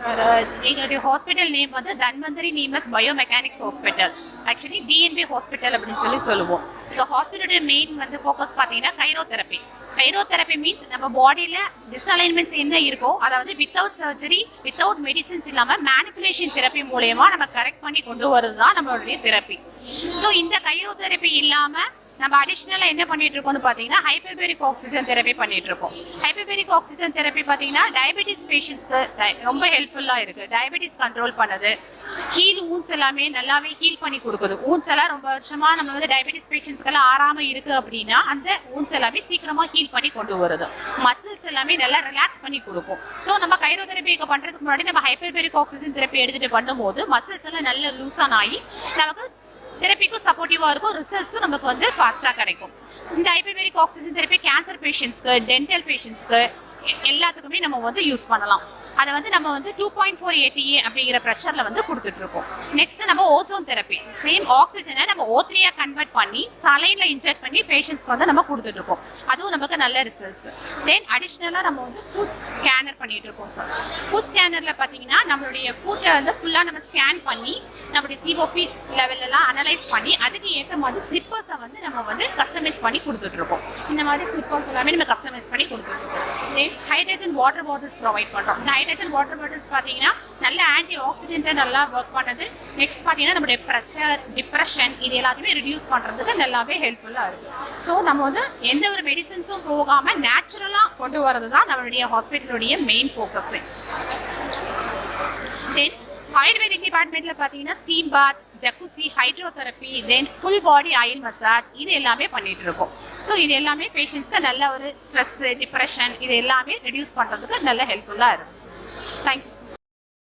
Uh, எங்களுடைய hospital name வந்து Dhanvantari நீமஸ் biomechanics hospital actually TNB hospital அப்படின்னு சொல்லி சொல்லுவோம். இந்த ஹாஸ்பிட்டலுடைய மெயின் வந்து ஃபோக்கஸ் பார்த்தீங்கன்னா கைரோதெரப்பி கைரோதெரப்பி மீன்ஸ் நம்ம பாடியில் டிஸ்அலைன்மெண்ட்ஸ் என்ன இருக்கோ அதாவது வித்தவுட் சர்ஜரி வித்தவுட் மெடிசின்ஸ் இல்லாமல் மேனிப்புலேஷன் தெரப்பி மூலயமா நம்ம கரெக்ட் பண்ணி கொண்டு வரது தான் நம்மளுடைய தெரப்பி ஸோ இந்த கைரோதெரப்பி இல்லாமல் நம்ம அடிஷ்னலாக என்ன பண்ணிட்டு இருக்கோம்னு பார்த்தீங்கன்னா ஹைப்பர்பேரிக் ஆக்சிஜன் தெரப்பி பண்ணிட்டு இருக்கோம் ஹைப்பர்பெரிக் ஆக்சிஜன் தெரப்பி பார்த்தீங்கன்னா டயபெட்டிஸ் பேஷண்ட்ஸ்க்கு ரொம்ப ஹெல்ப்ஃபுல்லாக இருக்கு. டயபெட்டிஸ் கண்ட்ரோல் பண்ணுது. ஹீல் ஊன்ஸ் எல்லாமே நல்லாவே ஹீல் பண்ணி கொடுக்குது. ஊன்ஸ் எல்லாம் ரொம்ப வருஷமா நம்ம வந்து டயபெட்டிஸ் பேஷண்ட்ஸ்க்கெல்லாம் ஆறாம இருக்கு அப்படின்னா அந்த ஊன்ஸ் எல்லாமே சீக்கிரமா ஹீல் பண்ணி கொண்டு வருது. மசில்ஸ் எல்லாமே நல்லா ரிலாக்ஸ் பண்ணி கொடுக்கும். ஸோ நம்ம கைரோதெரப்பி பண்றதுக்கு முன்னாடி நம்ம ஹைப்பர்பெரிக் ஆக்சிஜன் தெரப்பி எடுத்துட்டு பண்ணும்போது மசில்ஸ் எல்லாம் நல்ல லூசான ஆகி நமக்கு தெரப்பிக்கும் சப்போர்ட்டிவாக இருக்கும். ரிசல்ட்ஸும் நமக்கு வந்து ஃபாஸ்ட்டாக கிடைக்கும். இந்த ஐபிமெரிக் ஆக்சிஜன் தெரப்பி கேன்சர் பேஷண்ட்ஸ்க்கு டென்டல் பேஷண்ட்ஸ்க்கு எல்லாத்துக்குமே நம்ம வந்து யூஸ் பண்ணலாம். அதை வந்து நம்ம வந்து டூ பாயிண்ட் ஃபோர் ஏடிஏ அப்படிங்கிற ப்ரெஷரில் வந்து கொடுத்துட்டு இருக்கோம் நெக்ஸ்ட் நம்ம ஓசோன் தெரப்பி சேம் ஆக்சிஜனை நம்ம ஓத்ரியா கன்வெர்ட் பண்ணி சலைனில் இன்ஜெக்ட் பண்ணி பேஷண்ட்ஸ்க்கு வந்து நம்ம கொடுத்துட்டு இருக்கோம் அதுவும் நமக்கு நல்ல ரிசல்ட்ஸ் தென் அடிஷ்னலாக நம்ம வந்து ஃபுட் ஸ்கேனர் பண்ணிட்டு இருக்கோம் சார் ஃபுட் ஸ்கேனரில் பார்த்தீங்கன்னா நம்மளுடைய ஃபுட்டை வந்து ஃபுல்லாக நம்ம ஸ்கேன் பண்ணி நம்மளுடைய சிஓபி லெவலெல்லாம் அனலைஸ் பண்ணி அதுக்கு ஏற்ற மாதிரி ஸ்லிப்பர்ஸை வந்து நம்ம வந்து கஸ்டமைஸ் பண்ணி கொடுத்துட்டு இருக்கோம் இந்த மாதிரி ஸ்லிப்பர்ஸ் எல்லாமே நம்ம கஸ்டமைஸ் பண்ணி கொடுத்துட்டு இருக்கோம் then hydrogen water bottles provide பண்ணுறோம் ஹைட்ரஜன் வாட்டர் பாட்டில்ஸ் பார்த்தீங்கன்னா நல்ல ஆன்டி ஆக்சிடென்ட்டை நல்லா ஒர்க் பண்ணுது. நெக்ஸ்ட் பார்த்தீங்கன்னா நம்மளுடைய ப்ரெஷர் டிப்ரெஷன் இது எல்லாத்தையுமே ரிடியூஸ் பண்ணுறதுக்கு நல்லாவே ஹெல்ப்ஃபுல்லாக இருக்குது ஸோ நம்ம வந்து எந்த ஒரு மெடிசன்ஸும் போகாமல் நேச்சுரலாக கொண்டு வரது தான் நம்மளுடைய ஹாஸ்பிட்டலுடைய மெயின் ஃபோக்கஸு தென் ஆயுர்வேதிக் டிபார்ட்மெண்ட்டில் பார்த்தீங்கன்னா steam bath jacuzzi hydrotherapy then full body oil massage இது எல்லாமே பண்ணிட்டு இருக்கோம். ஸோ இது எல்லாமே பேஷண்ட்ஸ்க்கு நல்ல ஒரு ஸ்ட்ரெஸ்ஸு டிப்ரெஷன் இது எல்லாமே ரெடியூஸ் பண்ணுறதுக்கு நல்ல ஹெல்ப்ஃபுல்லாக இருக்கும் Thank you so much.